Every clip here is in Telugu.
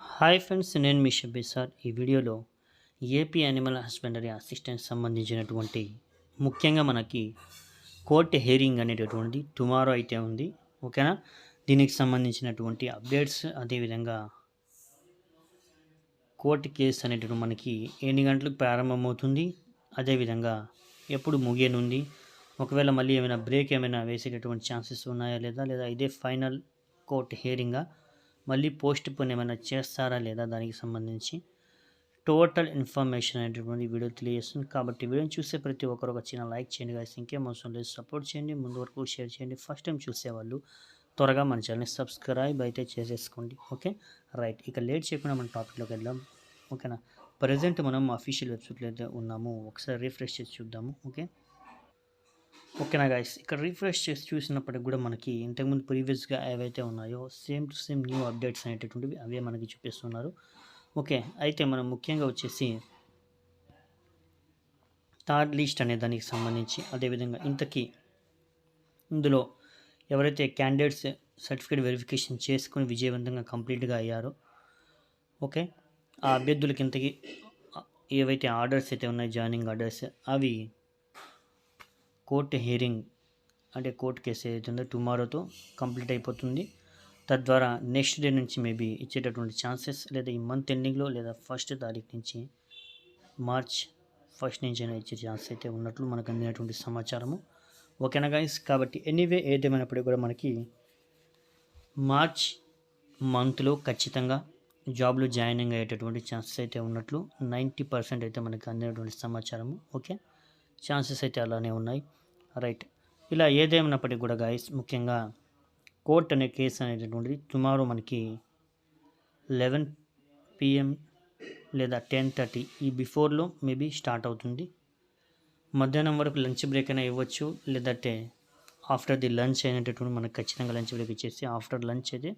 హాయ్ ఫ్రెండ్స్ నేను మీ షబ్బీ సార్. ఈ వీడియోలో ఏపీ యానిమల్ హస్బెండరీ అసిస్టెంట్ సంబంధించినటువంటి ముఖ్యంగా మనకి కోర్ట్ హెయిరింగ్ అనేటటువంటిది టుమారో అయితే ఉంది. ఓకేనా? దీనికి సంబంధించినటువంటి అప్డేట్స్ అదేవిధంగా కోర్టు కేసు అనేటటువంటి మనకి ఎన్ని గంటలకు ప్రారంభమవుతుంది అదేవిధంగా ఎప్పుడు ముగియనుంది ఒకవేళ మళ్ళీ ఏమైనా బ్రేక్ ఏమైనా వేసేటటువంటి ఛాన్సెస్ ఉన్నాయా లేదా లేదా ఇదే ఫైనల్ కోర్ట్ హియరింగా మళ్ళీ పోస్ట్ పోన్ ఏమైనా చేస్తారా లేదా దానికి సంబంధించి టోటల్ ఇన్ఫర్మేషన్ అనేటటువంటి వీడియో తెలియజేస్తుంది. కాబట్టి వీడియోని చూసే ప్రతి ఒక్కరు ఒక చిన్న లైక్ చేయండి guys. ఇంకేం అవసరం లేదు. సపోర్ట్ చేయండి. ముందు వరకు షేర్ చేయండి. ఫస్ట్ టైం చూసేవాళ్ళు త్వరగా మన ఛానల్ని సబ్స్క్రైబ్ అయితే చేసేసుకోండి. ఓకే? రైట్. ఇక లేట్ చేయకుండా మన టాపిక్లోకి వెళ్దాం. ఓకేనా? ప్రజెంట్ మనం అఫీషియల్ వెబ్సైట్లో అయితే ఉన్నాము. ఒకసారి రిఫ్రెష్ చేసి చూద్దాము. ఓకే? ఓకేనా గాయస్ ఇక్కడ రిఫ్రెష్ చేసి చూసినప్పటికి కూడా మనకి ఇంతకుముందు ప్రీవియస్గా ఏవైతే ఉన్నాయో same to same new updates అనేటటువంటివి అవే మనకి చూపిస్తున్నారు. ఓకే అయితే మనం ముఖ్యంగా వచ్చేసి థర్డ్ లిస్ట్ అనే దానికి సంబంధించి అదేవిధంగా ఇంతకీ ఇందులో ఎవరైతే క్యాండిడేట్స్ సర్టిఫికేట్ వెరిఫికేషన్ చేసుకుని విజయవంతంగా కంప్లీట్గా అయ్యారో ఓకే ఆ అభ్యర్థులకి ఇంతకీ ఏవైతే ఆర్డర్స్ అయితే ఉన్నాయి జాయినింగ్ ఆర్డర్స్ అవి కోర్టు హియరింగ్ అంటే కోర్టు కేసు ఏదైతుందో టుమారోతో కంప్లీట్ అయిపోతుంది. తద్వారా నెక్స్ట్ డే నుంచి మేబీ ఇచ్చేటటువంటి ఛాన్సెస్ లేదా ఈ మంత్ ఎండింగ్లో లేదా ఫస్ట్ తారీఖు నుంచి మార్చ్ ఫస్ట్ నుంచి అయినా ఇచ్చే ఛాన్స్ అయితే ఉన్నట్లు మనకు అందినటువంటి సమాచారము. ఓకేనా గైస్ కాబట్టి ఎనీవే ఏదేమైనప్పటికీ కూడా మనకి మార్చ్ మంత్లో ఖచ్చితంగా జాబ్లో జాయినింగ్ అయ్యేటటువంటి ఛాన్సెస్ అయితే ఉన్నట్లు నైంటీ పర్సెంట్ అయితే మనకి అందినటువంటి సమాచారము. ఓకే? ఛాన్సెస్ అయితే అలానే ఉన్నాయి. రైట్. ఇలా ఏదేమైనప్పటికీ కూడా గాయస్ ముఖ్యంగా కోర్ట్ అనే కేసు అనేటటువంటిది టుమారో మనకి లెవెన్ పిఎం లేదా టెన్ థర్టీ ఈ బిఫోర్లో మేబీ స్టార్ట్ అవుతుంది. మధ్యాహ్నం వరకు లంచ్ బ్రేక్ అయినా ఇవ్వచ్చు లేదంటే ఆఫ్టర్ ది లంచ్ అయినటువంటి మనకు ఖచ్చితంగా లంచ్ బ్రేక్ ఇచ్చేసి ఆఫ్టర్ లంచ్ అయితే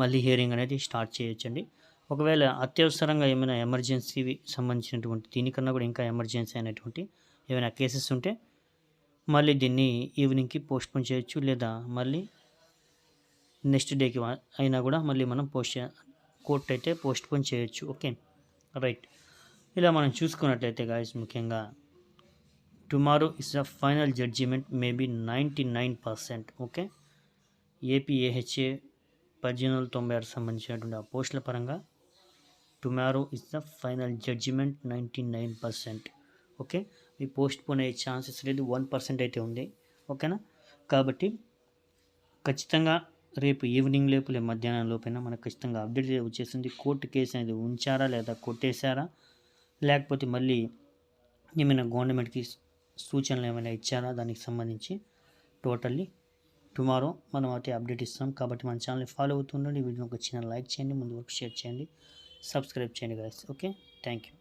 మళ్ళీ హియరింగ్ అనేది స్టార్ట్ చేయొచ్చండి. ఒకవేళ అత్యవసరంగా ఏమైనా ఎమర్జెన్సీ సంబంధించినటువంటి దీనికన్నా కూడా ఇంకా ఎమర్జెన్సీ అయినటువంటి ఏమైనా కేసెస్ ఉంటే మళ్ళీ దీన్ని ఈవినింగ్కి పోస్ట్పోన్ చేయొచ్చు లేదా మళ్ళీ నెక్స్ట్ డేకి అయినా కూడా మళ్ళీ మనం పోస్ట్ కోర్ట్ అయితే పోస్ట్పోన్ చేయొచ్చు. ఓకే? రైట్. ఇలా మనం చూసుకున్నట్లయితే గాయస్ ముఖ్యంగా tomorrow is the final judgement maybe ninety nine percent. Okay? APAHA పద్దెనిమిది వందల తొంభై ఆరు సంబంధించినటువంటి ఆ పోస్టుల పరంగా tomorrow is the final judgement ninety nine percent. Okay? Me post phone అయ్యే ఛాన్సెస్ లేదు. వన్ పర్సెంట్ అయితే ఉంది. ఓకేనా? కాబట్టి ఖచ్చితంగా రేపు ఈవినింగ్ లోపు లేదు మధ్యాహ్నం లోపైనా మనకు ఖచ్చితంగా అప్డేట్ వచ్చేసింది. కోర్టు కేసు అనేది ఉంచారా లేదా కొట్టేశారా? లేకపోతే మళ్ళీ ఏమైనా గవర్నమెంట్కి సూచనలు ఏమైనా ఇచ్చారా? దానికి సంబంధించి టోటల్లీ టుమారో మనం అయితే అప్డేట్ ఇస్తాం. కాబట్టి మన ఛానల్ని ఫాలో అవుతుండండి వీడియోని ఒక చిన్న లైక్ చేయండి. ముందు వరకు షేర్ చేయండి. సబ్స్క్రైబ్ చేయండి గాయస్ ఓకే? Thank you.